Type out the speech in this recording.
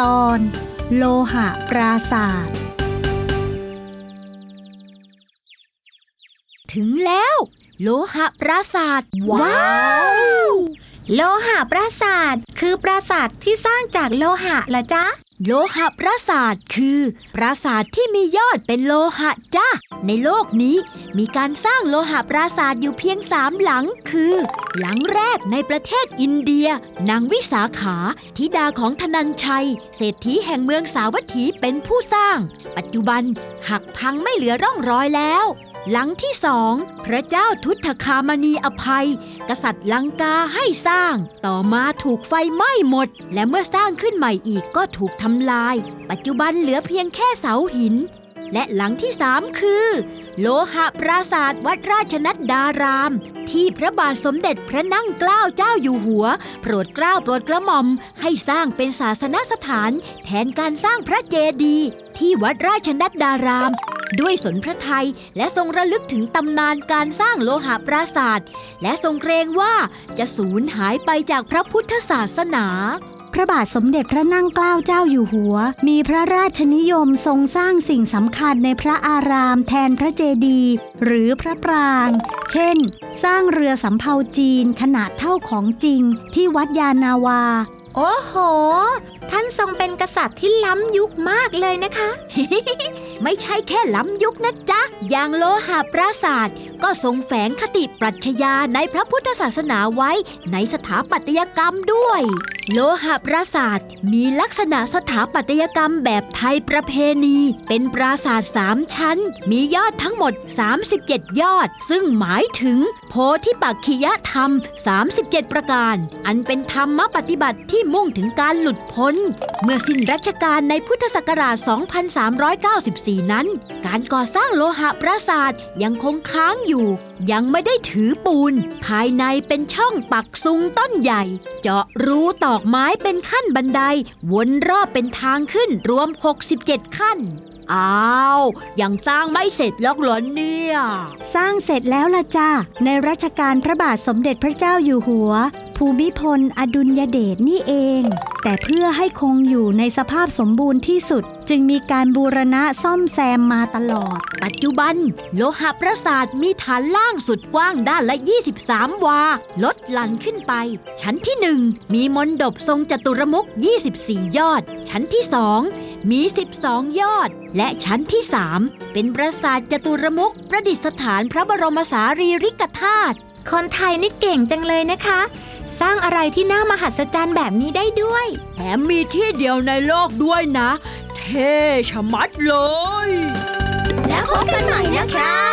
ตอน โลหะปราศาสตร์ ถึงแล้ว โลหะปราศาสตร์ว้าวโลหะปราศาสตร์คือปราศาสตร์ที่สร้างจากโลหะเหรอจ๊ะ โลหะปราสาทคือปราสาทที่มียอดเป็นโลหะจ้าในโลกนี้มีการสร้างโลหะปราสาทอยู่เพียงสามหลังคือ หลังแรกในประเทศอินเดีย นางวิสาขาธิดาของธนัญชัย เศรษฐีแห่งเมืองสาวัตถีเป็นผู้สร้าง ปัจจุบันหักพังไม่เหลือร่องรอยแล้ว หลังที่สองพระเจ้าทุตคามณีอภัย กษัตริย์ลังกาให้สร้าง ต่อมาถูกไฟไหม้หมด และเมื่อสร้างขึ้นใหม่อีกก็ถูกทำลาย ปัจจุบันเหลือเพียงแค่เสาหิน และหลังที่สามคือ โลหะปราสาทวัดราชนัดดาราม ที่พระบาทสมเด็จพระนั่งเกล้าเจ้าอยู่หัว โปรดเกล้าโปรดกระหม่อม ให้สร้างเป็นศาสนสถาน แทนการสร้างพระเจดีย์ที่วัดราชนัดดาราม ด้วยสนพระไทยและทรงระลึกถึงตำนานการสร้างโลหะปราสาทและทรงเกรงว่าจะสูญหายไปจากพระพุทธศาสนาพระบาทสมเด็จพระนั่งเกล้าเจ้าอยู่หัว มีพระราชนิยมทรงสร้างสิ่งสำคัญในพระอารามแทนพระเจดีย์หรือพระปราง เช่น สร้างเรือสำเภาจีนขนาดเท่าของจริงที่วัดยานาวา โอ้โห ท่านทรงเป็นกษัตริย์ที่ล้ำยุคมากเลยนะคะ ไม่ใช่แค่ล้ำยุคนะจ๊ะ อย่างโลหะปราสาทก็ทรงแฝงคติปรัชญาในพระพุทธศาสนาไว้ในสถาปัตยกรรมด้วย โลหะปราสาทมีลักษณะสถาปัตยกรรมแบบไทยประเพณี เป็นปราสาทสามชั้น มียอดทั้งหมด 37 ยอด ซึ่งหมายถึง โพธิปักขิยธรรม 37 ประการ อันเป็นธรรมปฏิบัติที่มุ่งถึงการหลุดพ้น เมื่อสิ้นรัชกาลในพุทธศักราช 2394 นั้น การก่อสร้างโลหะปราสาทยังคงค้างอยู่ ยังไม่ได้ถือปูน ภายในเป็นช่องปักซุงต้นใหญ่ เจาะรูตอกไม้เป็นขั้นบันได วนรอบเป็นทางขึ้นรวม 67 ขั้น อ้าวยังสร้างไม่เสร็จล็อกหรอเนี่ย สร้างเสร็จแล้วละจ้าในรัชกาลพระบาทสมเด็จพระเจ้าอยู่หัว ภูมิพล อดุลยเดชนี่เอง แต่เพื่อให้คงอยู่ในสภาพสมบูรณ์ที่สุด จึงมีการบูรณะซ่อมแซมมาตลอด ปัจจุบัน โลหะปราสาทมีฐานล่างสุดกว้างด้านละ 23 วา ลดหลั่นขึ้นไป ชั้นที่ 1 มีมนดบทรงจตุรมุข24 ยอด ชั้นที่ 2 มี 12 ยอด และชั้นที่ 3 เป็นปราสาทจตุรมุขประดิษฐานพระบรมสารีริกธาตุคนไทยนี่เก่งจังเลยนะคะ สร้างอะไรที่น่ามหัศจรรย์แบบนี้ได้ด้วย แถมมีที่เดียวในโลกด้วยนะ เท่ชะมัดเลย แล้วพบกันใหม่นะ